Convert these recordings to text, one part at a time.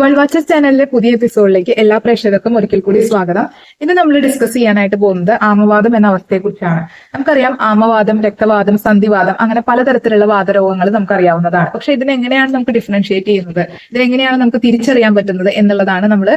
World watches ചാനലിലെ പുതിയ എപ്പിസോഡിലേക്ക് എല്ലാ പ്രേക്ഷകർക്കും ഒരിക്കൽ കൂടി സ്വാഗതം. ഇന്ന് നമ്മൾ ഡിസ്കസ് ചെയ്യാനായിട്ട് പോകുന്നത് ആമവാദം എന്ന അവസ്ഥയെക്കുറിച്ചാണ്. നമുക്കറിയാം ആമവാദം രക്തവാദം സന്ധിവാദം അങ്ങനെ പലതരത്തിലുള്ള വാദരോഗങ്ങൾ നമുക്കറിയാവുന്നതാണ്. പക്ഷെ ഇതിനെങ്ങനെയാണ് നമുക്ക് ഡിഫറൻഷിയേറ്റ് ചെയ്യുന്നത്? ഇതിനെങ്ങനെയാണ് നമുക്ക് തിരിച്ചറിയാൻ പറ്റുന്നത് എന്നുള്ളതാണ് നമ്മൾ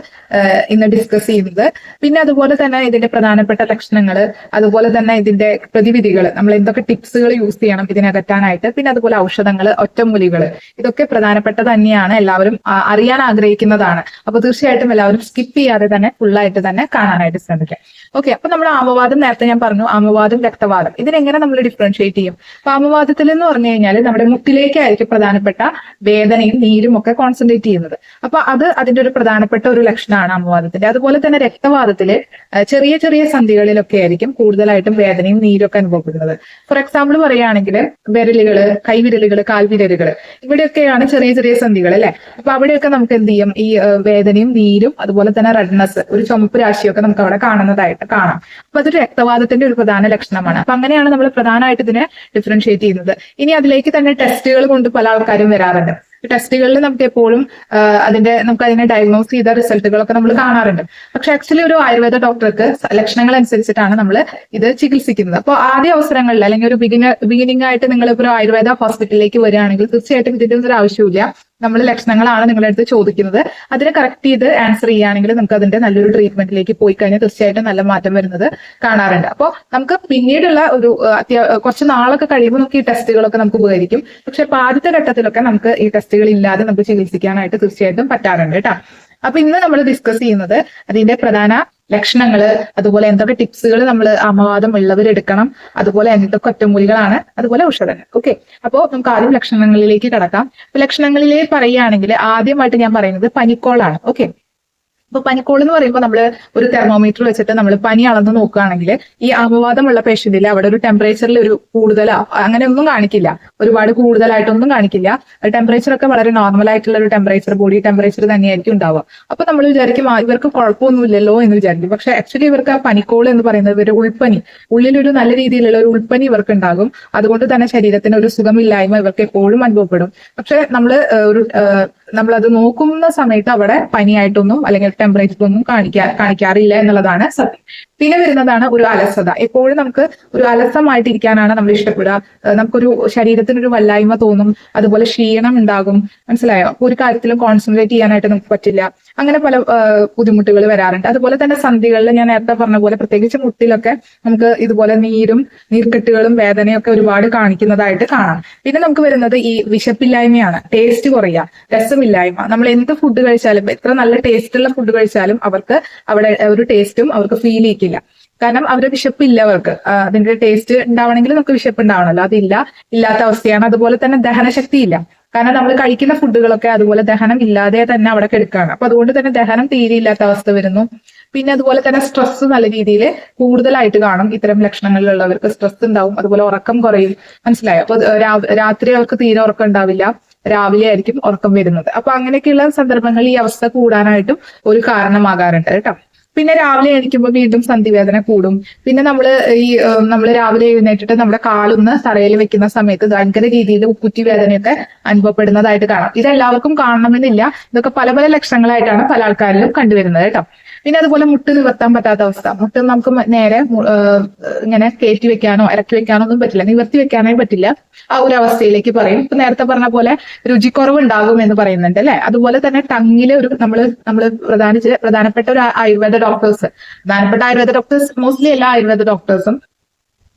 ഇന്ന് ഡിസ്കസ് ചെയ്യുന്നത്. പിന്നെ അതുപോലെ തന്നെ ഇതിന്റെ പ്രധാനപ്പെട്ട ലക്ഷണങ്ങൾ അതുപോലെ തന്നെ ഇതിന്റെ പ്രതിവിധികൾ നമ്മൾ എന്തൊക്കെ ടിപ്സുകൾ യൂസ് ചെയ്യണം ഇതിനെ അകറ്റാനായിട്ട്. പിന്നെ അതുപോലെ ഔഷധങ്ങൾ ഒറ്റമൂലികൾ ഇതൊക്കെ പ്രധാനപ്പെട്ട തന്നെയാണ്. എല്ലാവരും അറിയാൻ അറിയാൻ ആഗ്രഹിക്കുന്നതാണ്. അപ്പൊ തീർച്ചയായിട്ടും എല്ലാവരും സ്കിപ്പ് ചെയ്യാതെ തന്നെ ഫുള്ളായിട്ട് തന്നെ കാണാനായിട്ട് ശ്രമിക്കാം. ഓക്കെ അപ്പൊ നമ്മൾ ആമവാദം നേരത്തെ ഞാൻ പറഞ്ഞു ആമവാദം രക്തവാദം. ഇതിനെങ്ങനെ നമ്മൾ ഡിഫറൻഷിയേറ്റ് ചെയ്യും? അപ്പൊ ആമവാദത്തിൽ എന്ന് പറഞ്ഞു കഴിഞ്ഞാൽ നമ്മുടെ മുട്ടിലേക്കായിരിക്കും പ്രധാനപ്പെട്ട വേദനയും നീരും ഒക്കെ കോൺസെൻട്രേറ്റ് ചെയ്യുന്നത്. അപ്പൊ അത് അതിന്റെ ഒരു പ്രധാനപ്പെട്ട ഒരു ലക്ഷണമാണ് ആമവാദത്തിന്റെ. അതുപോലെ തന്നെ രക്തവാദത്തിൽ ചെറിയ ചെറിയ സന്ധികളിലൊക്കെ ആയിരിക്കും കൂടുതലായിട്ടും വേദനയും നീരും ഒക്കെ അനുഭവപ്പെടുന്നത്. ഫോർ എക്സാമ്പിൾ പറയുകയാണെങ്കിൽ വിരലുകൾ കൈവിരലുകൾ കാൽവിരലുകൾ ഇവിടെയൊക്കെയാണ് ചെറിയ ചെറിയ സന്ധികൾ അല്ലെ? അപ്പൊ അവിടെയൊക്കെ നമുക്ക് എന്ത് ചെയ്യും? ഈ വേദനയും നീരും അതുപോലെ തന്നെ റെഡ്നസ് ഒരു ചുമപ്പ് രാശിയൊക്കെ നമുക്ക് അവിടെ കാണുന്നതായിട്ട് കാണാം. അപ്പൊ അതൊരു രക്തവാദത്തിന്റെ ഒരു പ്രധാന ലക്ഷണമാണ്. അപ്പൊ അങ്ങനെയാണ് നമ്മൾ പ്രധാനമായിട്ട് ഇതിനെ ഡിഫറൻഷിയേറ്റ് ചെയ്യുന്നത്. ഇനി അതിലേക്ക് തന്നെ ടെസ്റ്റുകൾ കൊണ്ട് പല ആൾക്കാരും വരാറുണ്ട്. ടെസ്റ്റുകളിൽ നമുക്ക് എപ്പോഴും അതിന്റെ നമുക്ക് അതിനെ ഡയഗ്നോസ് ചെയ്ത റിസൾട്ടുകളൊക്കെ നമ്മൾ കാണാറുണ്ട്. പക്ഷെ ആക്ച്വലി ഒരു ആയുർവേദ ഡോക്ടർക്ക് ലക്ഷണങ്ങൾ അനുസരിച്ചിട്ടാണ് നമ്മൾ ഇത് ചികിത്സിക്കുന്നത്. അപ്പോൾ ആദ്യ അവസരങ്ങളിൽ അല്ലെങ്കിൽ ഒരു ബിഗിനിങ് ആയിട്ട് നിങ്ങൾ ഇപ്പോൾ ഒരു ആയുർവേദ ഹോസ്പിറ്റലിലേക്ക് വരികയാണെങ്കിൽ തീർച്ചയായിട്ടും ഇതിന്റെ ഒരു ആവശ്യമില്ല നമ്മൾ ലക്ഷണങ്ങളാണ് നിങ്ങളുടെ അടുത്ത് ചോദിക്കുന്നത്. അതിനെ കറക്റ്റ് ചെയ്ത് ആൻസർ ചെയ്യുകയാണെങ്കിൽ നമുക്ക് അതിന്റെ നല്ലൊരു ട്രീറ്റ്മെന്റിലേക്ക് പോയി കഴിഞ്ഞാൽ തീർച്ചയായിട്ടും നല്ല മാറ്റം വരുന്നത് കാണാറുണ്ട്. അപ്പോൾ നമുക്ക് പിന്നീടുള്ള ഒരു കുറച്ച് നാളൊക്കെ കഴിയുമ്പോൾ നമുക്ക് ഈ ടെസ്റ്റുകളൊക്കെ നമുക്ക് ഉപകരിക്കും. പക്ഷെ ആദ്യത്തെ ഘട്ടത്തിലൊക്കെ നമുക്ക് ഈ ടെസ്റ്റുകൾ ഇല്ലാതെ നമുക്ക് ചികിത്സിക്കാനായിട്ട് തീർച്ചയായിട്ടും പറ്റാറുണ്ട് കേട്ടോ. അപ്പൊ ഇന്ന് നമ്മൾ ഡിസ്കസ് ചെയ്യുന്നത് അതിന്റെ പ്രധാന ലക്ഷണങ്ങൾ അതുപോലെ എന്തൊക്കെ ടിപ്സുകൾ നമ്മൾ ആമവാദം ഉള്ളവർ എടുക്കണം അതുപോലെ എന്തൊക്കെ ഒറ്റമൂലികളാണ് അതുപോലെ ഔഷധങ്ങൾ. ഓക്കെ. അപ്പോൾ നമുക്ക് ആദ്യം ലക്ഷണങ്ങളിലേക്ക് കടക്കാം. അപ്പൊ ലക്ഷണങ്ങളിലേ പറയുകയാണെങ്കിൽ ആദ്യമായിട്ട് ഞാൻ പറയുന്നത് പനിക്കോളാണ്. ഓക്കെ. അപ്പൊ പനിക്കോൾ എന്ന് പറയുമ്പോൾ നമ്മൾ ഒരു തെർമോമീറ്റർ വെച്ചിട്ട് നമ്മൾ പനി അളന്ന് നോക്കുകയാണെങ്കിൽ ഈ അപവാദമുള്ള പേഷ്യന്റിൽ അവിടെ ഒരു ടെമ്പറേച്ചറിൽ ഒരു കൂടുതൽ അങ്ങനെ ഒന്നും കാണിക്കില്ല. ഒരുപാട് കൂടുതലായിട്ടൊന്നും കാണിക്കില്ല. ടെമ്പറേച്ചർ ഒക്കെ വളരെ നോർമൽ ആയിട്ടുള്ള ഒരു ടെമ്പറേച്ചർ ബോഡി ടെമ്പറേച്ചർ തന്നെയായിരിക്കും ഉണ്ടാവുക. അപ്പൊ നമ്മൾ വിചാരിക്കും ഇവർക്ക് കുഴപ്പമൊന്നുമില്ലല്ലോ എന്ന് വിചാരിക്കും. പക്ഷെ ആക്ച്വലി ഇവർക്ക് ആ പനിക്കോൾ എന്ന് പറയുന്നത് ഒരു ഉൾപ്പനി. ഉള്ളിലൊരു നല്ല രീതിയിലുള്ള ഒരു ഉൾപ്പനി ഇവർക്ക് ഉണ്ടാകും അതുകൊണ്ട് തന്നെ ശരീരത്തിന് ഒരു സുഖമില്ലായ്മ ഇവർക്ക് എപ്പോഴും അനുഭവപ്പെടും. പക്ഷെ നമ്മൾ ഒരു നമ്മളത് നോക്കുന്ന സമയത്ത് അവിടെ പനിയായിട്ടൊന്നും അല്ലെങ്കിൽ ടെമ്പറേച്ചർ ഒന്നും കാണിക്കാ കാണിക്കാറില്ല എന്നുള്ളതാണ് സത്യം. പിന്നെ വരുന്നതാണ് ഒരു അലസത. എപ്പോഴും നമുക്ക് ഒരു അലസമായിട്ടിരിക്കാനാണ് നമ്മൾ ഇഷ്ടപ്പെടുക. നമുക്കൊരു ശരീരത്തിനൊരു വല്ലായ്മ തോന്നും അതുപോലെ ക്ഷീണം ഉണ്ടാകും. മനസ്സിലായോ? ഒരു കാര്യത്തിലും കോൺസെൻട്രേറ്റ് ചെയ്യാനായിട്ട് നമുക്ക് പറ്റില്ല. അങ്ങനെ പല ബുദ്ധിമുട്ടുകൾ വരാറുണ്ട്. അതുപോലെ തന്നെ സന്ധികളിൽ ഞാൻ നേരത്തെ പറഞ്ഞ പോലെ പ്രത്യേകിച്ച് മുട്ടിലൊക്കെ നമുക്ക് ഇതുപോലെ നീരും നീർക്കെട്ടുകളും വേദനയൊക്കെ ഒരുപാട് കാണിക്കുന്നതായിട്ട് കാണാം. പിന്നെ നമുക്ക് വരുന്നത് ഈ വിശപ്പില്ലായ്മയാണ്. ടേസ്റ്റ് കുറയുക രസമില്ലായ്മ. നമ്മൾ എന്ത് ഫുഡ് കഴിച്ചാലും എത്ര നല്ല ടേസ്റ്റ് ഉള്ള ഫുഡ് കഴിച്ചാലും അവർക്ക് അവിടെ ഒരു ടേസ്റ്റും അവർക്ക് ഫീൽ ചെയ്യിക്കില്ല കാരണം അവരുടെ വിശപ്പില്ല അവർക്ക്. അതിന്റെ ടേസ്റ്റ് ഉണ്ടാവണമെങ്കിൽ നമുക്ക് വിശപ്പ് ഉണ്ടാവണമല്ലോ. അതില്ല ഇല്ലാത്ത അവസ്ഥയാണ്. അതുപോലെ തന്നെ ദഹനശക്തി ഇല്ല കാരണം നമ്മൾ കഴിക്കുന്ന ഫുഡുകളൊക്കെ അതുപോലെ ദഹനം ഇല്ലാതെ തന്നെ അവിടെ കിടക്കുകയാണ് അപ്പൊ അതുകൊണ്ട് തന്നെ ദഹനം തീരെ ഇല്ലാത്ത അവസ്ഥ വരുന്നു. പിന്നെ അതുപോലെ തന്നെ സ്ട്രെസ് നല്ല രീതിയിൽ കൂടുതലായിട്ട് കാണും. ഇത്തരം ലക്ഷണങ്ങളിലുള്ളവർക്ക് സ്ട്രെസ് ഉണ്ടാവും. അതുപോലെ ഉറക്കം കുറയും. മനസ്സിലായോ? അപ്പൊ രാത്രി അവർക്ക് തീരെ ഉറക്കം ഉണ്ടാവില്ല. രാവിലെ ആയിരിക്കും ഉറക്കം വരുന്നത്. അപ്പൊ അങ്ങനെയൊക്കെയുള്ള സന്ദർഭങ്ങളിൽ ഈ അവസ്ഥ കൂടാനായിട്ടും ഒരു കാരണമാകാറുണ്ട് കേട്ടോ. പിന്നെ രാവിലെ എണീക്കുമ്പോൾ വീണ്ടും സന്ധിവേദന കൂടും. പിന്നെ നമ്മൾ ഈ നമ്മൾ രാവിലെ എഴുന്നേറ്റിട്ട് നമ്മുടെ കാലൊന്ന് തറയിൽ വെക്കുന്ന സമയത്ത് ഭയങ്കര രീതിയിൽ ഉപ്പുറ്റി വേദനയൊക്കെ അനുഭവപ്പെടുന്നതായിട്ട് കാണാം. ഇതെല്ലാവർക്കും കാണണമെന്നില്ല. ഇതൊക്കെ പല പല ലക്ഷണങ്ങളായിട്ടാണ് പല ആൾക്കാരിലും കണ്ടുവരുന്നത് കേട്ടോ. പിന്നെ അതുപോലെ മുട്ട് നിവർത്താൻ പറ്റാത്ത അവസ്ഥ. മുട്ട് നമുക്ക് നേരെ ഇങ്ങനെ കയറ്റി വെക്കാനോ ഇറക്കി വെക്കാനോ ഒന്നും പറ്റില്ല. നിവർത്തി വെക്കാനേ പറ്റില്ല. ആ ഒരു അവസ്ഥയിലേക്ക് പറയും. ഇപ്പൊ നേരത്തെ പറഞ്ഞ പോലെ രുചിക്കുറവ് ഉണ്ടാകും എന്ന് പറയുന്നുണ്ട് അല്ലെ? അതുപോലെ തന്നെ ടങ്ങിൽ ഒരു നമ്മൾ നമ്മൾ പ്രധാന പ്രധാനപ്പെട്ട ഒരു ആയുർവേദ ഡോക്ടേഴ്സ് പ്രധാനപ്പെട്ട ആയുർവേദ ഡോക്ടേഴ്സ് മോസ്റ്റ്ലി എല്ലാ ആയുർവേദ ഡോക്ടേഴ്സും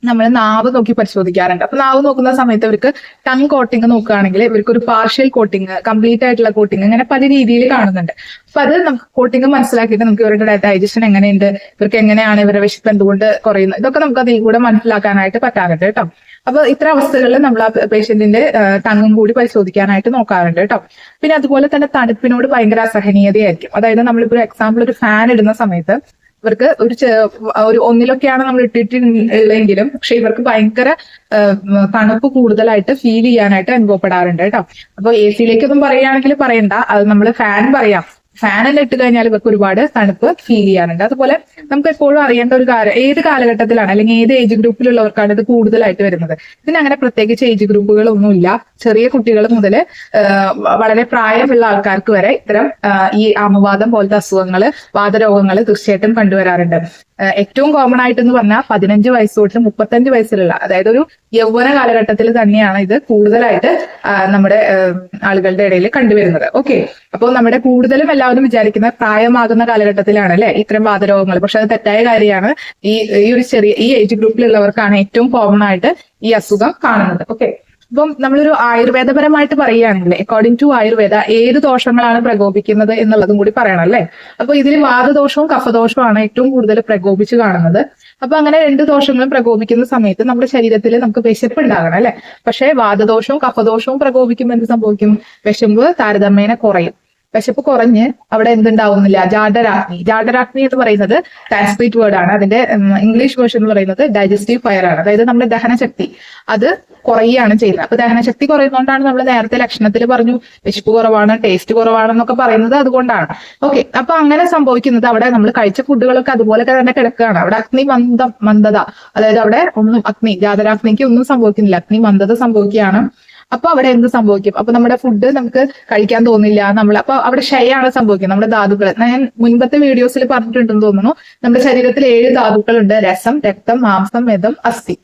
നമ്മൾ നാവ് നോക്കി പരിശോധിക്കാറുണ്ട്. അപ്പൊ നാവ് നോക്കുന്ന സമയത്ത് ഇവർക്ക് ടങ് കോട്ടിങ് നോക്കുകയാണെങ്കിൽ ഇവർക്ക് ഒരു പാർഷ്യൽ കോട്ടിങ് കംപ്ലീറ്റ് ആയിട്ടുള്ള കോട്ടിങ് അങ്ങനെ പല രീതിയിൽ കാണുന്നുണ്ട്. അപ്പൊ അത് നമുക്ക് കോട്ടിങ് മനസ്സിലാക്കിയിട്ട് നമുക്ക് ഇവരുടെ ഡൈജഷൻ എങ്ങനെയുണ്ട് ഇവർക്ക് എങ്ങനെയാണ് ഇവരുടെ വിശപ്പ് എന്തുകൊണ്ട് കുറയുന്നത് ഇതൊക്കെ നമുക്ക് അതിൽ കൂടെ മനസ്സിലാക്കാനായിട്ട് പറ്റാറുണ്ട് കേട്ടോ. അപ്പൊ ഇത്ര അവസ്ഥകളിൽ നമ്മൾ ആ പേഷ്യന്റിന്റെ തങ്ങും കൂടി പരിശോധിക്കാനായിട്ട് നോക്കാറുണ്ട് കേട്ടോ. പിന്നെ അതുപോലെ തന്നെ തണുപ്പിനോട് ഭയങ്കര അസഹനീയതയായിരിക്കും. അതായത് നമ്മളിപ്പോ എക്സാമ്പിൾ ഒരു ഫാൻ ഇടുന്ന സമയത്ത് ഇവർക്ക് ഒരു ഒരു ഒന്നിലൊക്കെയാണ് നമ്മൾ ഇട്ടിട്ടുള്ളെങ്കിലും പക്ഷെ ഇവർക്ക് ഭയങ്കര തണുപ്പ് കൂടുതലായിട്ട് ഫീൽ ചെയ്യാനായിട്ട് അനുഭവപ്പെടാറുണ്ട് കേട്ടോ. അപ്പൊ എ സിയിലേക്കൊന്നും പറയുകയാണെങ്കിൽ പറയണ്ട. അത് നമ്മൾ ഫാൻ പറയാം. ഫാൻ എല്ലാം ഇട്ട് കഴിഞ്ഞാൽ ഇവർക്ക് ഒരുപാട് തണുപ്പ് ഫീൽ ചെയ്യാറുണ്ട്. അതുപോലെ നമുക്ക് എപ്പോഴും അറിയേണ്ട ഒരു കാര്യം ഏത് കാലഘട്ടത്തിലാണ് അല്ലെങ്കിൽ ഏത് ഏജ് ഗ്രൂപ്പിലുള്ളവർക്കാണ് ഇത് കൂടുതലായിട്ട് വരുന്നത്? ഇതിന് അങ്ങനെ പ്രത്യേകിച്ച് ഏജ് ഗ്രൂപ്പുകളൊന്നുമില്ല ചെറിയ കുട്ടികൾ മുതൽ വളരെ പ്രായമുള്ള ആൾക്കാർക്ക് വരെ ഇത്തരം ഈ ആമവാദം പോലത്തെ അസുഖങ്ങൾ വാതരോഗങ്ങൾ തീർച്ചയായിട്ടും കണ്ടുവരാറുണ്ട്. ഏറ്റവും കോമൺ ആയിട്ട് എന്ന് പറഞ്ഞാൽ പതിനഞ്ച് വയസ്സ് തൊട്ട് മുപ്പത്തഞ്ച് വയസ്സിലുള്ള അതായത് ഒരു യൗവന കാലഘട്ടത്തിൽ തന്നെയാണ് ഇത് കൂടുതലായിട്ട് നമ്മുടെ ആളുകളുടെ ഇടയിൽ കണ്ടുവരുന്നത്. ഓക്കെ അപ്പോൾ നമ്മുടെ കൂടുതലും എല്ലാവരും വിചാരിക്കുന്ന പ്രായമാകുന്ന കാലഘട്ടത്തിലാണ് അല്ലെ ഇത്തരം വാതരോഗങ്ങൾ. പക്ഷെ അത് തെറ്റായ കാര്യമാണ്. ഈ ഈ ഒരു ചെറിയ ഈ ഏജ് ഗ്രൂപ്പിലുള്ളവർക്കാണ് ഏറ്റവും കോമൺ ആയിട്ട് ഈ അസുഖം കാണുന്നത്. ഓക്കെ അപ്പം നമ്മളൊരു ആയുർവേദപരമായിട്ട് പറയുകയാണെങ്കിൽ അക്കോർഡിംഗ് ടു ആയുർവേദ ഏത് ദോഷങ്ങളാണ് പ്രകോപിക്കുന്നത് എന്നുള്ളതും കൂടി പറയണം അല്ലേ അപ്പൊ ഇതിൽ വാദദോഷവും കഫദോഷവുമാണ് ഏറ്റവും കൂടുതൽ പ്രകോപിച്ച് കാണുന്നത്. അപ്പൊ അങ്ങനെ രണ്ട് ദോഷങ്ങളും പ്രകോപിക്കുന്ന സമയത്ത് നമ്മുടെ ശരീരത്തിൽ നമുക്ക് വിശപ്പ് ഉണ്ടാകണം അല്ലെ? പക്ഷേ വാദദോഷവും കഫദോഷവും പ്രകോപിക്കുമ്പോൾ എന്ത് സംഭവിക്കും? വിശമ്പ് താരതമ്യേന കുറയും. വിശപ്പ് കുറഞ്ഞ് അവിടെ എന്തുണ്ടാവുന്നില്ല. ജാഡരാഗ്നി ജാഡരാഗ്നി എന്ന് പറയുന്നത് സാൻസ്ക്രിറ്റ് വേർഡ് ആണ്. അതിന്റെ ഇംഗ്ലീഷ് വേർഷൻ എന്ന് പറയുന്നത് ഡൈജസ്റ്റീവ് ഫയർ ആണ്. അതായത് നമ്മുടെ ദഹനശക്തി. അത് കുറയുകയാണ് ചെയ്യുന്നത്. അപ്പൊ ദഹനശക്തി കുറയുന്നതുകൊണ്ടാണ് നമ്മൾ നേരത്തെ ലക്ഷണത്തിൽ പറഞ്ഞു വിശപ്പ് കുറവാണ് ടേസ്റ്റ് കുറവാണെന്നൊക്കെ പറയുന്നത് അതുകൊണ്ടാണ്. ഓക്കെ അപ്പൊ അങ്ങനെ സംഭവിക്കുന്നത് അവിടെ നമ്മൾ കഴിച്ച ഫുഡുകളൊക്കെ അതുപോലെ തന്നെ കിടക്കുകയാണ്. അവിടെ അഗ്നി മന്ദം മന്ദത. അതായത് അവിടെ ഒന്നും അഗ്നി ജാതരാഗ്നിക്ക് ഒന്നും സംഭവിക്കുന്നില്ല. അഗ്നി മന്ദത സംഭവിക്കുകയാണ്. അപ്പൊ അവിടെ എന്ത് സംഭവിക്കും? അപ്പൊ നമ്മുടെ ഫുഡ് നമുക്ക് കഴിക്കാൻ തോന്നില്ല. നമ്മൾ അപ്പൊ അവിടെ ക്ഷയാണ് സംഭവിക്കുന്നത്. നമ്മുടെ ധാതുക്കൾ ഞാൻ മുൻപത്തെ വീഡിയോസിൽ പറഞ്ഞിട്ടുണ്ടെന്ന് തോന്നുന്നു. നമ്മുടെ ശരീരത്തിൽ ഏഴ് ധാതുക്കളുണ്ട്. രസം രക്തം മാംസം മെതം അസ്ഥി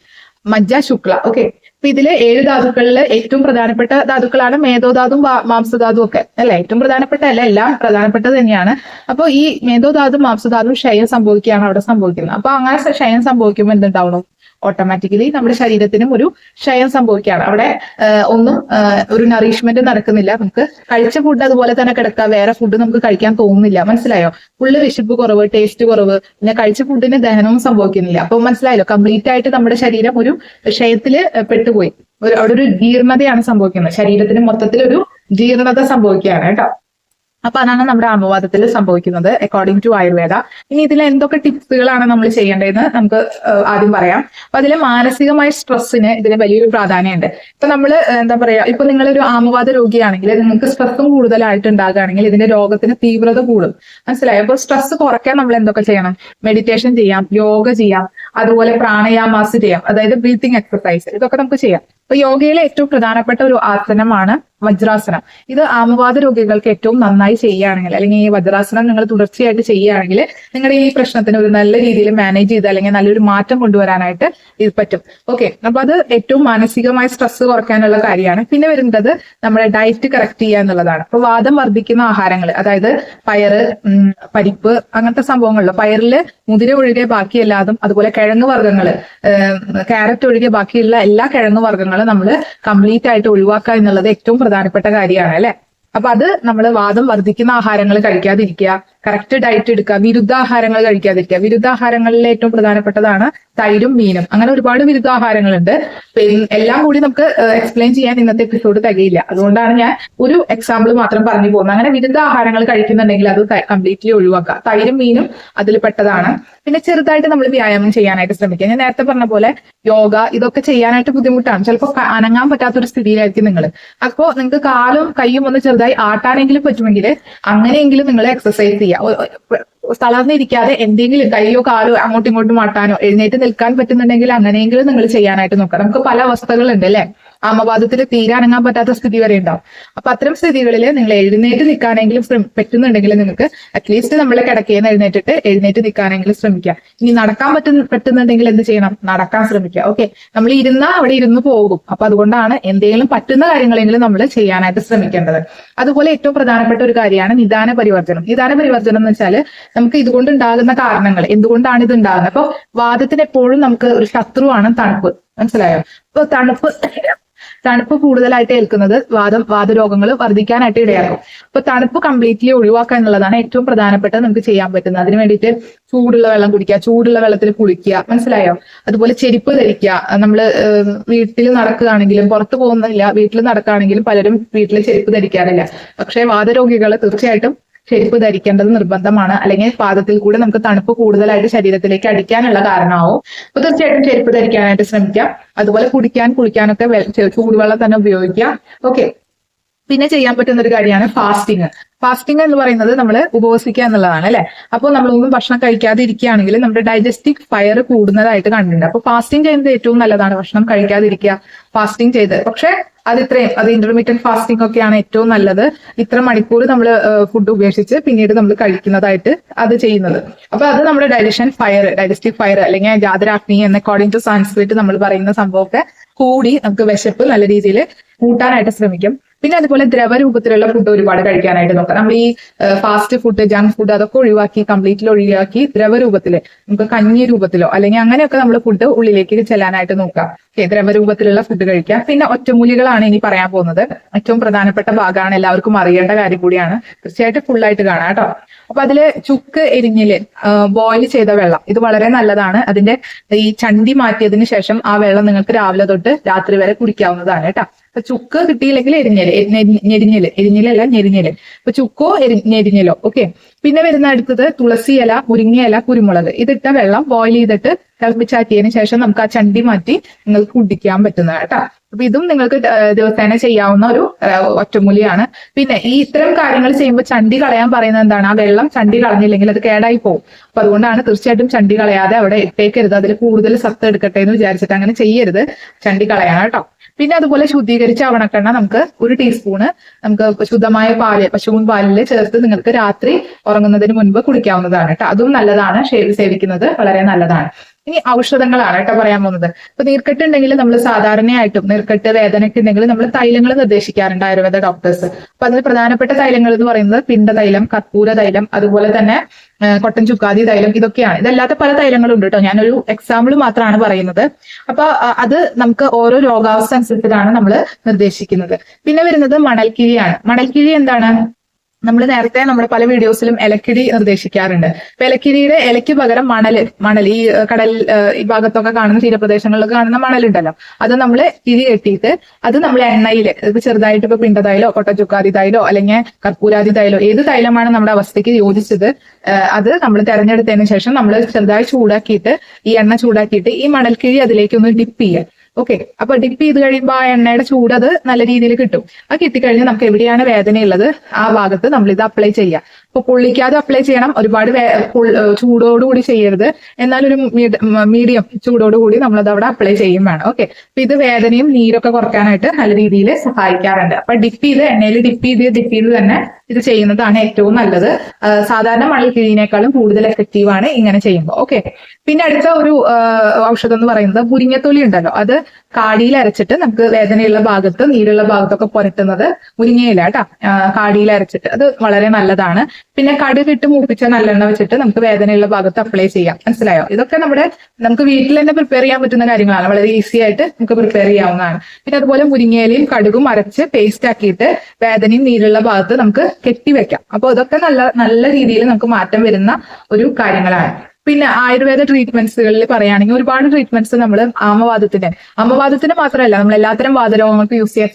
മജ്ജ ശുക്ല. ഓക്കെ അപ്പൊ ഇതിലെ ഏഴ് ധാതുക്കളിൽ ഏറ്റവും പ്രധാനപ്പെട്ട ധാതുക്കളാണ് മേധോധാതും മാംസധാതും ഒക്കെ. അല്ലെ? ഏറ്റവും പ്രധാനപ്പെട്ട അല്ല എല്ലാം പ്രധാനപ്പെട്ടത് തന്നെയാണ്. അപ്പൊ ഈ മേധോധാതും മാംസധാതും ക്ഷയം സംഭവിക്കുകയാണ് അവിടെ സംഭവിക്കുന്നത്. അപ്പൊ അങ്ങനെ ക്ഷയം സംഭവിക്കുമ്പോൾ എന്തുണ്ടാവണം? ഓട്ടോമാറ്റിക്കലി നമ്മുടെ ശരീരത്തിനും ഒരു ക്ഷയം സംഭവിക്കുകയാണ്. അവിടെ ഒന്നും ഒരു നറിഷ്മെന്റ് നടക്കുന്നില്ല. നമുക്ക് കഴിച്ച ഫുഡ് അതുപോലെ തന്നെ കിടക്കുക വേറെ ഫുഡ് നമുക്ക് കഴിക്കാൻ തോന്നുന്നില്ല. മനസ്സിലായോ? ഫുള്ള് വിശപ്പ് കുറവ് ടേസ്റ്റ് കുറവ് പിന്നെ കഴിച്ച ഫുഡിന് ദഹനവും സംഭവിക്കുന്നില്ല. അപ്പൊ മനസ്സിലായല്ലോ? കംപ്ലീറ്റ് ആയിട്ട് നമ്മുടെ ശരീരം ഒരു ക്ഷയത്തിൽ പെട്ടുപോയി. ഒരു അവിടെ ഒരു ജീർണതയാണ് സംഭവിക്കുന്നത്. ശരീരത്തിന് മൊത്തത്തിൽ ഒരു ജീർണത സംഭവിക്കുകയാണ് കേട്ടോ. അപ്പൊ അതാണ് നമ്മുടെ ആമവാദത്തിൽ സംഭവിക്കുന്നത് അക്കോർഡിംഗ് ടു ആയുർവേദ. ഇനി ഇതിൽ എന്തൊക്കെ ടിപ്സുകളാണ് നമ്മൾ ചെയ്യേണ്ടതെന്ന് നമുക്ക് ആദ്യം പറയാം. അപ്പൊ അതിൽ മാനസികമായ സ്ട്രെസ്സിന് ഇതിന് വലിയൊരു പ്രാധാന്യമുണ്ട്. ഇപ്പൊ നമ്മൾ എന്താ പറയാ ഇപ്പൊ നിങ്ങളൊരു ആമവാദ രോഗിയാണെങ്കിൽ നിങ്ങൾക്ക് സ്ട്രെസ്സും കൂടുതലായിട്ട് ഉണ്ടാകുകയാണെങ്കിൽ ഇതിന്റെ രോഗത്തിന് തീവ്രത കൂടും. മനസ്സിലായി? അപ്പൊ സ്ട്രെസ് കുറയ്ക്കാൻ നമ്മൾ എന്തൊക്കെ ചെയ്യണം? മെഡിറ്റേഷൻ ചെയ്യാം യോഗ ചെയ്യാം അതുപോലെ പ്രാണയാമാസ് ചെയ്യാം. അതായത് ബ്രീത്തിങ് എക്സസൈസ് ഇതൊക്കെ നമുക്ക് ചെയ്യാം. അപ്പൊ യോഗയിലെ ഏറ്റവും പ്രധാനപ്പെട്ട ഒരു ആസനമാണ് വജ്രാസനം. ഇത് ആമവാദ രോഗികൾക്ക് ഏറ്റവും നന്നായി ചെയ്യുകയാണെങ്കിൽ അല്ലെങ്കിൽ ഈ വജ്രാസനം നിങ്ങൾ തുടർച്ചയായിട്ട് ചെയ്യുകയാണെങ്കിൽ നിങ്ങളുടെ ഈ പ്രശ്നത്തിന് ഒരു നല്ല രീതിയിൽ മാനേജ് ചെയ്ത് അല്ലെങ്കിൽ നല്ലൊരു മാറ്റം കൊണ്ടുവരാനായിട്ട് ഇത് പറ്റും. ഓക്കെ അപ്പൊ അത് ഏറ്റവും മാനസികമായ സ്ട്രെസ് കുറയ്ക്കാനുള്ള കാര്യമാണ്. പിന്നെ വരുന്നത് നമ്മുടെ ഡയറ്റ് കറക്റ്റ് ചെയ്യുക എന്നുള്ളതാണ്. അപ്പൊ വാദം വർദ്ധിക്കുന്ന ആഹാരങ്ങൾ അതായത് പയറ് പരിപ്പ് അങ്ങനത്തെ സംഭവങ്ങളിൽ പയറിൽ മുതിര ഒഴികെ ബാക്കി എല്ലാതും അതുപോലെ കിഴങ്ങ് വർഗങ്ങൾ ക്യാരറ്റ് ഒഴികെ ബാക്കിയുള്ള എല്ലാ കിഴങ്ങ് വർഗങ്ങളും നമ്മൾ കംപ്ലീറ്റ് ആയിട്ട് ഒഴിവാക്കുക എന്നുള്ളത് ഏറ്റവും പ്രധാനപ്പെട്ട കാര്യമാണ് അല്ലെ? അപ്പൊ അത് നമ്മൾ വാദം വർദ്ധിക്കുന്ന ആഹാരങ്ങൾ കഴിക്കാതിരിക്കുക കറക്റ്റ് ഡയറ്റ് എടുക്കുക വിരുദ്ധാഹാരങ്ങൾ കഴിക്കാതിരിക്കുക. വിരുദ്ധാഹാരങ്ങളിൽ ഏറ്റവും പ്രധാനപ്പെട്ടതാണ് തൈരും മീനും. അങ്ങനെ ഒരുപാട് വിരുദ്ധാഹാരങ്ങളുണ്ട്. എല്ലാം കൂടി നമുക്ക് എക്സ്പ്ലെയിൻ ചെയ്യാൻ ഇന്നത്തെ എപ്പിസോഡ് തികയില്ല. അതുകൊണ്ടാണ് ഞാൻ ഒരു എക്സാമ്പിൾ മാത്രം പറഞ്ഞു പോകുന്നത്. അങ്ങനെ വിരുദ്ധ ആഹാരങ്ങൾ കഴിക്കുന്നുണ്ടെങ്കിൽ അത് കംപ്ലീറ്റ്ലി ഒഴിവാക്കുക. തൈരും മീനും അതിൽ പെട്ടതാണ്. പിന്നെ ചെറുതായിട്ട് നമ്മൾ വ്യായാമം ചെയ്യാനായിട്ട് ശ്രമിക്കുക. ഞാൻ നേരത്തെ പറഞ്ഞ പോലെ യോഗ ഇതൊക്കെ ചെയ്യാനായിട്ട് ബുദ്ധിമുട്ടാണ്. ചിലപ്പോൾ അനങ്ങാൻ പറ്റാത്ത ഒരു സ്ഥിതിയിലായിരിക്കും നിങ്ങൾ അപ്പോൾ നിങ്ങൾക്ക് കാലും കൈയും ഒന്ന് ചെറുതായി ആട്ടാനെങ്കിലും പറ്റുമെങ്കിൽ അങ്ങനെയെങ്കിലും നിങ്ങൾ എക്സസൈസ് ചെയ്യുക. yeah, well, uh, തളർന്നിരിക്കാതെ എന്തെങ്കിലും കൈയോ കാലോ അങ്ങോട്ടും ഇങ്ങോട്ടും മാട്ടാനോ എഴുന്നേറ്റ് നിൽക്കാൻ പറ്റുന്നുണ്ടെങ്കിൽ അങ്ങനെയെങ്കിലും നിങ്ങൾ ചെയ്യാനായിട്ട് നോക്കുക. നമുക്ക് പല അവസ്ഥകളുണ്ട് അല്ലെ? ആമവാദത്തിൽ തീരാനങ്ങാൻ പറ്റാത്ത സ്ഥിതി വരെ ഉണ്ടാവും. അപ്പൊ അത്തരം സ്ഥിതികളിൽ നിങ്ങൾ എഴുന്നേറ്റ് നിൽക്കാനെങ്കിലും പറ്റുന്നുണ്ടെങ്കിൽ നിങ്ങൾക്ക് അറ്റ്ലീസ്റ്റ് നമ്മളെ കിടക്കയിൽ നിന്ന് എഴുന്നേറ്റിട്ട് എഴുന്നേറ്റ് നിൽക്കാനെങ്കിലും ശ്രമിക്കുക. ഇനി നടക്കാൻ പറ്റുന്ന പറ്റുന്നുണ്ടെങ്കിൽ എന്ത് ചെയ്യണം? നടക്കാൻ ശ്രമിക്കുക. ഓക്കെ നമ്മൾ ഇരുന്നാ അവിടെ ഇരുന്ന് പോകും. അപ്പൊ അതുകൊണ്ടാണ് എന്തെങ്കിലും പറ്റുന്ന കാര്യങ്ങളെങ്കിലും നമ്മൾ ചെയ്യാനായിട്ട് ശ്രമിക്കേണ്ടത്. അതുപോലെ ഏറ്റവും പ്രധാനപ്പെട്ട ഒരു കാര്യമാണ് നിദാന പരിവർത്തനം. നിദാന പരിവർത്തനം എന്ന് വെച്ചാൽ നമുക്ക് ഇതുകൊണ്ട് ഉണ്ടാകുന്ന കാരണങ്ങൾ എന്തുകൊണ്ടാണ് ഇത് ഉണ്ടാകുന്നത്? അപ്പൊ വാദത്തിന് എപ്പോഴും നമുക്ക് ഒരു ശത്രുവാണ് തണുപ്പ്. മനസ്സിലായോ? അപ്പൊ തണുപ്പ് തണുപ്പ് കൂടുതലായിട്ട് ഏൽക്കുന്നത് വാദം വാദരോഗങ്ങൾ വർദ്ധിക്കാനായിട്ട് ഇടയാക്കും. അപ്പൊ തണുപ്പ് കംപ്ലീറ്റ്ലി ഒഴിവാക്കുക എന്നുള്ളതാണ് ഏറ്റവും പ്രധാനപ്പെട്ട നമുക്ക് ചെയ്യാൻ പറ്റുന്നത്. അതിന് വേണ്ടിയിട്ട് ചൂടുള്ള വെള്ളം കുടിക്കുക ചൂടുള്ള വെള്ളത്തിൽ കുളിക്കുക മനസ്സിലായോ? അതുപോലെ ചെരുപ്പ് ധരിക്കുക. നമ്മൾ വീട്ടിൽ നടക്കുകയാണെങ്കിലും പുറത്തു പോകുന്നില്ല വീട്ടിൽ നടക്കുകയാണെങ്കിലും പലരും വീട്ടിൽ ചെരുപ്പ് ധരിക്കാറില്ല. പക്ഷേ വാദരോഗികൾ തീർച്ചയായിട്ടും ചെരുപ്പ് ധരിക്കേണ്ടത് നിർബന്ധമാണ്. അല്ലെങ്കിൽ പാദത്തിൽ കൂടെ നമുക്ക് തണുപ്പ് കൂടുതലായിട്ട് ശരീരത്തിലേക്ക് അടിക്കാനുള്ള കാരണമാവും. അപ്പൊ തീർച്ചയായിട്ടും ചെരുപ്പ് ധരിക്കാനായിട്ട് ശ്രമിക്കാം. അതുപോലെ കുടിക്കാൻ കുളിക്കാനൊക്കെ ചൂടുവെള്ളം തന്നെ ഉപയോഗിക്കാം. ഓക്കെ. പിന്നെ ചെയ്യാൻ പറ്റുന്ന ഒരു കാര്യമാണ് ഫാസ്റ്റിംഗ്. ഫാസ്റ്റിംഗ് എന്ന് പറയുന്നത് നമ്മൾ ഉപവസിക്കുക എന്നുള്ളതാണ് അല്ലെ? അപ്പോൾ നമ്മളൊന്നും ഭക്ഷണം കഴിക്കാതെ ഇരിക്കുകയാണെങ്കിൽ നമ്മുടെ ഡൈജസ്റ്റിക് ഫയർ കൂടുന്നതായിട്ട് കണ്ടിട്ടുണ്ട്. അപ്പൊ ഫാസ്റ്റിംഗ് ചെയ്യുന്നത് ഏറ്റവും നല്ലതാണ്. ഭക്ഷണം കഴിക്കാതിരിക്കുക ഫാസ്റ്റിംഗ് ചെയ്ത്. പക്ഷെ അത് ഇത്രയും അത് ഇന്റർമീഡിയറ്റ് ഫാസ്റ്റിംഗ് ഒക്കെയാണ് ഏറ്റവും നല്ലത്. ഇത്ര മണിക്കൂർ നമ്മൾ ഫുഡ് ഉപേക്ഷിച്ച് പിന്നീട് നമ്മൾ കഴിക്കുന്നതായിട്ട് അത് ചെയ്യുന്നത്. അപ്പൊ അത് നമ്മുടെ ഡൈജഷൻ ഫയർ ഡൈജസ്റ്റീവ് ഫയർ അല്ലെങ്കിൽ ജാതരാഗ്നി എന്ന അക്കോർഡിംഗ് ടു സാൻസ്ക്രിറ്റ് നമ്മൾ പറയുന്ന സംഭവമൊക്കെ കൂടി നമുക്ക് വിശപ്പ് നല്ല രീതിയിൽ കൂട്ടാനായിട്ട് ശ്രമിക്കും. പിന്നെ അതുപോലെ ദ്രവരൂപത്തിലുള്ള ഫുഡ് ഒരുപാട് കഴിക്കാനായിട്ട് നോക്കാം. നമ്മൾ ഈ ഫാസ്റ്റ് ഫുഡ് ജങ്ക് ഫുഡ് അതൊക്കെ ഒഴിവാക്കി കംപ്ലീറ്റ്ലി ഒഴിവാക്കി ദ്രവരൂപത്തിൽ നമുക്ക് കഞ്ഞി രൂപത്തിലോ അല്ലെങ്കിൽ അങ്ങനെയൊക്കെ നമ്മൾ ഫുഡ് ഉള്ളിലേക്ക് ചെല്ലാനായിട്ട് നോക്കാം. ദ്രവരൂപത്തിലുള്ള ഫുഡ് കഴിക്കാം. പിന്നെ ഒറ്റമൂലികളാണ് ഇനി പറയാൻ പോകുന്നത്. ഏറ്റവും പ്രധാനപ്പെട്ട ഭാഗമാണ് എല്ലാവർക്കും അറിയേണ്ട കാര്യം കൂടിയാണ്. തീർച്ചയായിട്ടും ഫുൾ ആയിട്ട് കാണാം കേട്ടോ. അപ്പൊ അതിൽ ചുക്ക് എരിഞ്ഞിൽ ബോയിൽ ചെയ്ത വെള്ളം ഇത് വളരെ നല്ലതാണ്. അതിന്റെ ഈ ചണ്ടി മാറ്റിയതിന് ശേഷം ആ വെള്ളം നിങ്ങൾക്ക് രാവിലെ തൊട്ട് രാത്രി വരെ കുടിക്കാവുന്നതാണ് കേട്ടോ. അപ്പൊ ചുക്ക് കിട്ടിയില്ലെങ്കിൽ എരിഞ്ഞൽ എരി- ഞെരിഞ്ഞൽ എരിഞ്ഞിലല്ല ഞെരിഞ്ഞൽ. അപ്പൊ ചുക്കോ ഞെരിഞ്ഞലോ ഓക്കെ. പിന്നെ വരുന്ന അടുത്തത് തുളസി ഇല മുരിങ്ങയില കുരുമുളക്. ഇതിട്ട വെള്ളം ബോയിൽ ചെയ്തിട്ട് തിളപ്പിച്ചാറ്റിയതിന് ശേഷം നമുക്ക് ആ ചണ്ടി മാറ്റി നിങ്ങൾക്ക് കുടിക്കാൻ പറ്റുന്നതാണ് കേട്ടോ. അപ്പൊ ഇതും നിങ്ങൾക്ക് ദിവസേന ചെയ്യാവുന്ന ഒരു ഒറ്റമൂലിയാണ്. പിന്നെ ഈ ഇത്തരം കാര്യങ്ങൾ ചെയ്യുമ്പോൾ ചണ്ടി കളയാൻ പറയുന്നത് എന്താണ്? ആ വെള്ളം ചണ്ടി കളഞ്ഞില്ലെങ്കിൽ അത് കേടായി പോകും അപ്പൊ അതുകൊണ്ടാണ് തീർച്ചയായിട്ടും ചണ്ടി കളയാതെ അവിടെ ഇട്ടേക്കരുത്. അതിൽ കൂടുതൽ സത്ത് എടുക്കട്ടെ എന്ന് വിചാരിച്ചിട്ട് അങ്ങനെ ചെയ്യരുത്. ചണ്ടി കളയാണ് കേട്ടോ. പിന്നെ അതുപോലെ ശുദ്ധീകരിച്ച അവണക്കെണ്ണ നമുക്ക് ഒരു ടീസ്പൂണ് നമുക്ക് ശുദ്ധമായ പാൽ പശുവിൻ പാലിൽ ചേർത്ത് നിങ്ങൾക്ക് രാത്രി ഉറങ്ങുന്നതിന് മുൻപ് കുടിക്കാവുന്നതാണ് കേട്ടോ. അതും നല്ലതാണ് സേവിക്കുന്നത് വളരെ നല്ലതാണ്. ഇനി ഔഷധങ്ങളാണ് കേട്ടോ പറയാൻ പോകുന്നത്. ഇപ്പൊ നീർക്കെട്ട് ഉണ്ടെങ്കിൽ നമ്മൾ സാധാരണയായിട്ടും നീർക്കെട്ട് വേദനയ്ക്ക് ഉണ്ടെങ്കിൽ നമ്മൾ തൈലങ്ങൾ നിർദ്ദേശിക്കാറുണ്ട് ആയുർവേദ ഡോക്ടേഴ്സ് അപ്പൊ അതിൽ പ്രധാനപ്പെട്ട തൈലങ്ങൾ എന്ന് പറയുന്നത് പിണ്ട തൈലം കർപ്പൂര തൈലം അതുപോലെ തന്നെ കൊട്ടൻ ചുക്കാതി തൈലം ഇതൊക്കെയാണ്. ഇതല്ലാത്ത പല തൈലങ്ങളും ഉണ്ട് കേട്ടോ. ഞാനൊരു എക്സാമ്പിൾ മാത്രമാണ് പറയുന്നത്. അപ്പൊ അത് നമുക്ക് ഓരോ രോഗാവസ്ഥ അനുസരിച്ചിട്ടാണ് നമ്മൾ നിർദ്ദേശിക്കുന്നത്. പിന്നെ വരുന്നത് മണൽക്കിഴിയാണ്. മണൽക്കിഴി എന്താണ്? നമ്മൾ നേരത്തെ നമ്മുടെ പല വീഡിയോസിലും ഇലക്കിടി നിർദ്ദേശിക്കാറുണ്ട്. അപ്പൊ ഇലക്കിടിയുടെ ഇലയ്ക്ക് പകരം മണൽ മണൽ ഈ കടൽ ഈ ഭാഗത്തൊക്കെ കാണുന്ന തീരപ്രദേശങ്ങളിലൊക്കെ കാണുന്ന മണലുണ്ടല്ലോ. അത് നമ്മൾ തിരി കെട്ടിയിട്ട് അത് നമ്മൾ എണ്ണയിൽ ഇപ്പൊ ചെറുതായിട്ട് ഇപ്പൊ പിണ്ടതൈലോ കൊട്ടച്ചുക്കാതി തൈലോ അല്ലെങ്കിൽ കർപ്പൂരാതി തൈലോ ഏത് തൈലമാണ് നമ്മുടെ അവസ്ഥയ്ക്ക് യോജിച്ചത് അത് നമ്മൾ തെരഞ്ഞെടുത്തതിന് ശേഷം നമ്മൾ ചെറുതായി ചൂടാക്കിയിട്ട് ഈ എണ്ണ ചൂടാക്കിയിട്ട് ഈ മണൽക്കിഴി അതിലേക്ക് ഒന്ന് ഡിപ്പ് ചെയ്യുക. ഓക്കെ അപ്പൊ ഡിപ്പ് ചെയ്ത് കഴിയുമ്പോൾ ആ എണ്ണയുടെ ചൂട് അത് നല്ല രീതിയിൽ കിട്ടും. അത് കിട്ടിക്കഴിഞ്ഞാൽ നമുക്ക് എവിടെയാണ് വേദനയുള്ളത്? ആ ഭാഗത്ത് നമ്മൾ ഇത് അപ്ലൈ ചെയ്യുക അപ്പൊ പൊള്ളിക്കാതെ അപ്ലൈ ചെയ്യണം. ഒരുപാട് ചൂടോടുകൂടി ചെയ്യരുത്. എന്നാലൊരു മീഡിയം ചൂടോടുകൂടി നമ്മളത് അവിടെ അപ്ലൈ ചെയ്യും വേണം. ഓക്കെ അപ്പൊ ഇത് വേദനയും നീരൊക്കെ കുറയ്ക്കാനായിട്ട് നല്ല രീതിയിൽ സഹായിക്കാറുണ്ട്. അപ്പൊ ഡിപ്പ് ചെയ്ത് എണ്ണയിൽ ഡിപ്പ് ചെയ്ത് ഡിപ്പ് ചെയ്ത് തന്നെ ഇത് ചെയ്യുന്നതാണ് ഏറ്റവും നല്ലത്. സാധാരണ മണൽ കിഴിനേക്കാളും കൂടുതൽ എഫക്റ്റീവ് ആണ് ഇങ്ങനെ ചെയ്യുമ്പോൾ ഓക്കെ പിന്നെ അടുത്ത ഒരു ഔഷധം എന്ന് പറയുന്നത് മുരിങ്ങത്തൊലി ഉണ്ടല്ലോ. അത് കാടിയിൽ അരച്ചിട്ട് നമുക്ക് വേദനയുള്ള ഭാഗത്ത് നീരുള്ള ഭാഗത്തൊക്കെ പുരട്ടുന്നത് മുരിങ്ങയില കേട്ടോ കാടിയിൽ അരച്ചിട്ട്. അത് വളരെ നല്ലതാണ്. പിന്നെ കടുകിട്ട് മൂപ്പിച്ച നല്ലെണ്ണ വെച്ചിട്ട് നമുക്ക് വേദനയുള്ള ഭാഗത്ത് അപ്ലൈ ചെയ്യാം. മനസ്സിലായോ? ഇതൊക്കെ നമ്മുടെ നമുക്ക് വീട്ടിൽ തന്നെ പ്രിപ്പയർ ചെയ്യാൻ പറ്റുന്ന കാര്യങ്ങളാണ്. വളരെ ഈസി ആയിട്ട് നമുക്ക് പ്രിപ്പയർ ചെയ്യാവുന്നതാണ്. പിന്നെ അതുപോലെ മുരിങ്ങയിലയും കടുകും അരച്ച് പേസ്റ്റ് ആക്കിയിട്ട് വേദനയും നീരുള്ള ഭാഗത്ത് നമുക്ക് കെട്ടിവെക്കാം അപ്പോൾ ഇതൊക്കെ നല്ല നല്ല രീതിയിൽ നമുക്ക് മാറ്റം വരുന്ന ഒരു കാര്യങ്ങളാണ്. പിന്നെ ആയുർവേദ ട്രീറ്റ്മെന്റ്സുകളിൽ പറയുകയാണെങ്കിൽ ഒരുപാട് ട്രീറ്റ്മെന്റ്സ് നമ്മൾ ആമവാദത്തിന്. ആമവാദത്തിന് മാത്രമല്ല നമ്മൾ എല്ലാത്തരം വാദരോഗങ്ങൾക്ക് യൂസ് ചെയ്യാൻ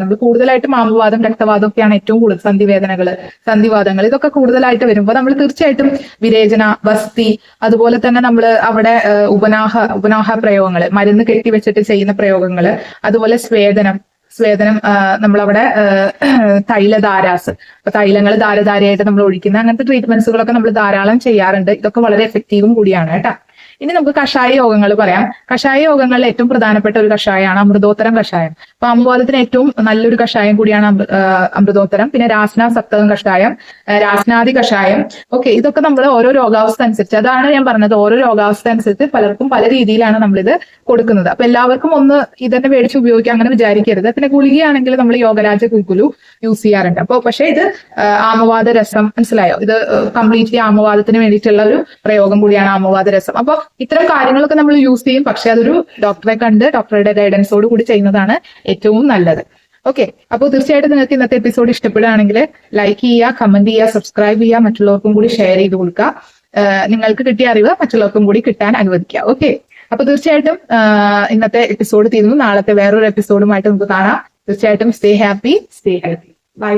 നമ്മൾ കൂടുതലായിട്ടും ആമവാദം രക്തവാദം ഒക്കെയാണ് ഏറ്റവും കൂടുതൽ സന്ധിവേദനകൾ സന്ധിവാദങ്ങൾ ഇതൊക്കെ കൂടുതലായിട്ട് വരുമ്പോൾ നമ്മൾ തീർച്ചയായിട്ടും വിരേചന വസ്തി അതുപോലെ തന്നെ നമ്മൾ അവിടെ ഉപനാഹ ഉപനാഹ പ്രയോഗങ്ങൾ മരുന്ന് കെട്ടിവെച്ചിട്ട് ചെയ്യുന്ന പ്രയോഗങ്ങൾ അതുപോലെ സ്വേദനം സ്വേദനം നമ്മളവിടെ തൈലധാരാസ്. അപ്പൊ തൈലങ്ങൾ ധാരധാരയായിട്ട് നമ്മൾ ഒഴിക്കുന്ന അങ്ങനത്തെ ട്രീറ്റ്മെന്റ്സുകളൊക്കെ നമ്മൾ ധാരാളം ചെയ്യാറുണ്ട്. ഇതൊക്കെ വളരെ എഫക്റ്റീവും കൂടിയാണ് കേട്ടോ. ഇനി നമുക്ക് കഷായ യോഗങ്ങൾ പറയാം. കഷായ യോഗങ്ങളിൽ ഏറ്റവും പ്രധാനപ്പെട്ട ഒരു കഷായമാണ് അമൃതോത്തരം കഷായം. അപ്പൊ അമ്പവാദത്തിന് ഏറ്റവും നല്ലൊരു കഷായം കൂടിയാണ് അമൃ- അമൃതോത്തരം. പിന്നെ രാസ്ന സപ്തകം കഷായം രാസ്നാദി കഷായം. ഓക്കെ ഇതൊക്കെ നമ്മൾ ഓരോ രോഗാവസ്ഥ അനുസരിച്ച് അതാണ് ഞാൻ പറഞ്ഞത് ഓരോ രോഗാവസ്ഥ അനുസരിച്ച് പലർക്കും പല രീതിയിലാണ് നമ്മളിത് കൊടുക്കുന്നത്. അപ്പൊ എല്ലാവർക്കും ഒന്ന് ഇതന്നെ മേടിച്ച് ഉപയോഗിക്കാം അങ്ങനെ വിചാരിക്കരുത്. പിന്നെ ഗുളികയാണെങ്കിൽ നമ്മൾ യോഗരാജ കുൽക്കുലു യൂസ് ചെയ്യാറുണ്ട്. അപ്പോൾ പക്ഷേ ഇത് ആമവാദ രസം മനസ്സിലായോ? ഇത് കംപ്ലീറ്റ്ലി ആമവാദത്തിന് വേണ്ടിയിട്ടുള്ള ഒരു പ്രയോഗം കൂടിയാണ് ആമവാദ രസം. അപ്പോൾ ഇത്തരം കാര്യങ്ങളൊക്കെ നമ്മൾ യൂസ് ചെയ്യും. പക്ഷെ അതൊരു ഡോക്ടറെ കണ്ട് ഡോക്ടറുടെ ഗൈഡൻസോട് കൂടി ചെയ്യുന്നതാണ് ഏറ്റവും നല്ലത്. ഓക്കെ. അപ്പോൾ തീർച്ചയായിട്ടും നിങ്ങൾക്ക് ഇന്നത്തെ എപ്പിസോഡ് ഇഷ്ടപ്പെടുകയാണെങ്കിൽ ലൈക്ക് ചെയ്യുക കമന്റ് ചെയ്യുക സബ്സ്ക്രൈബ് ചെയ്യുക മറ്റുള്ളവർക്കും കൂടി ഷെയർ ചെയ്ത് കൊടുക്കുക. നിങ്ങൾക്ക് കിട്ടിയ അറിവ് മറ്റുള്ളവർക്കും കൂടി കിട്ടാൻ അനുവദിക്കുക. ഓക്കെ. അപ്പൊ തീർച്ചയായിട്ടും ഇന്നത്തെ എപ്പിസോഡ് തീരുന്നു നാളത്തെ വേറൊരു എപ്പിസോഡുമായിട്ട് നമുക്ക് കാണാം. തീർച്ചയായിട്ടും stay happy stay healthy bye